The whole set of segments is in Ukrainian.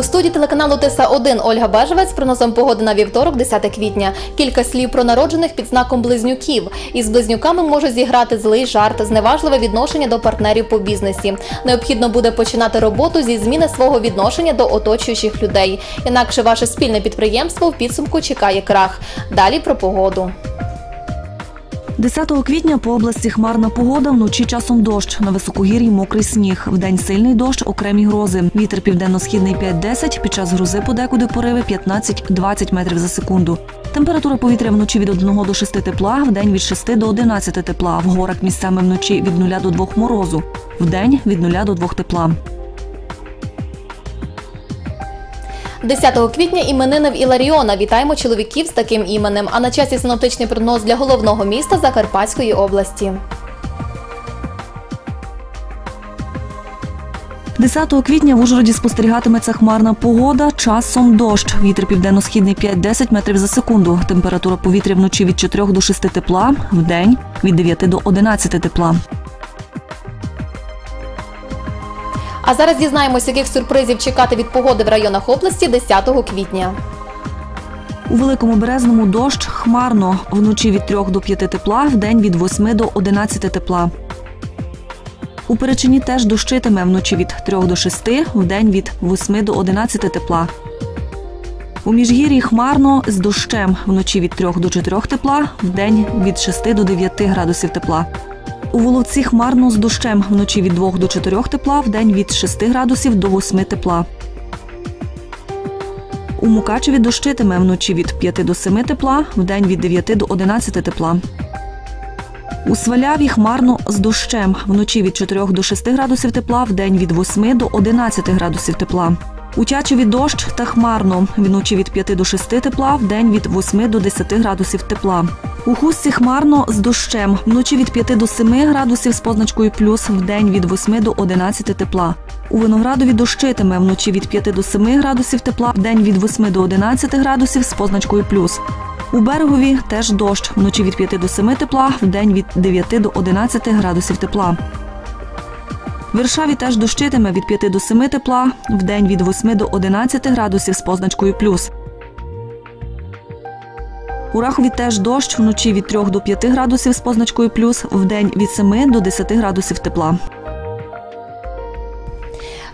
студії телеканалу Тиса 1 Ольга Бежевець з прогнозом погоди на вівторок, 10 квітня. Кілька слів про народжених під знаком близнюків. Із близнюками може зіграти злий жарт, зневажливе відношення до партнерів по бізнесі. Необхідно буде починати роботу зі зміни свого відношення до оточуючих людей. Інакше ваше спільне підприємство в підсумку чекає крах. Далі про погоду. 10 квітня по області хмарна погода, вночі часом дощ, на високогір'ї мокрий сніг. Вдень сильний дощ, окремі грози. Вітер південно-східний 5-10, під час грози подекуди пориви 15-20 метрів за секунду. Температура повітря вночі від 1 до 6 тепла, вдень від 6 до 11 тепла. В горах місцями вночі від 0 до 2 морозу. Вдень від 0 до 2 тепла. 10 квітня іменини в Іларіона. Вітаємо чоловіків з таким іменем. А на часі синоптичний прогноз для головного міста Закарпатської області. 10 квітня в Ужгороді спостерігатиметься хмарна погода, часом дощ. Вітер південно-східний 5-10 метрів за секунду. Температура повітря вночі від 4 до 6 тепла, вдень від 9 до 11 тепла. А зараз дізнаємось, яких сюрпризів чекати від погоди в районах області 10 квітня. У Великому Березному дощ хмарно. Вночі від 3 до 5 тепла, вдень від 8 до 11 тепла. У Перечині теж дощитиме вночі від 3 до 6, вдень від 8 до 11 тепла. У Міжгір'ї хмарно з дощем вночі від 3 до 4 тепла, вдень від 6 до 9 градусів тепла. У Воловці хмарно з дощем вночі від 2 до 4 тепла, вдень від 6 градусів до 8 тепла. У Мукачеві дощитиме вночі від 5 до 7 тепла, вдень від 9 до 11 тепла. У Сваляві хмарно з дощем вночі від 4 до 6 градусів тепла, вдень від 8 до 11 градусів тепла. У Тячеві дощ та хмарно вночі від 5 до 6 тепла, вдень від 8 до 10 градусів тепла. У Хустці хмарно з дощем вночі від 5 до 7 градусів з позначкою плюс, вдень від 8 до 11 тепла. У Виноградові дощитиме вночі від 5 до 7 градусів тепла, вдень від 8 до 11 градусів з позначкою плюс. У берегові теж дощ вночі від 5 до 7 тепла, вдень від 9 до 11 градусів тепла. В Віршаві теж дощитиме від 5 до 7 тепла, вдень від 8 до 11 градусів з позначкою плюс. У Рахові теж дощ вночі від 3 до 5 градусів з позначкою плюс, в день від 7 до 10 градусів тепла.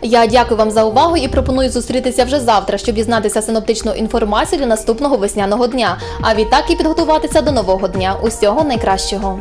Я дякую вам за увагу і пропоную зустрітися вже завтра, щоб дізнатися синоптичну інформацію для наступного весняного дня. А відтак і підготуватися до нового дня. Усього найкращого.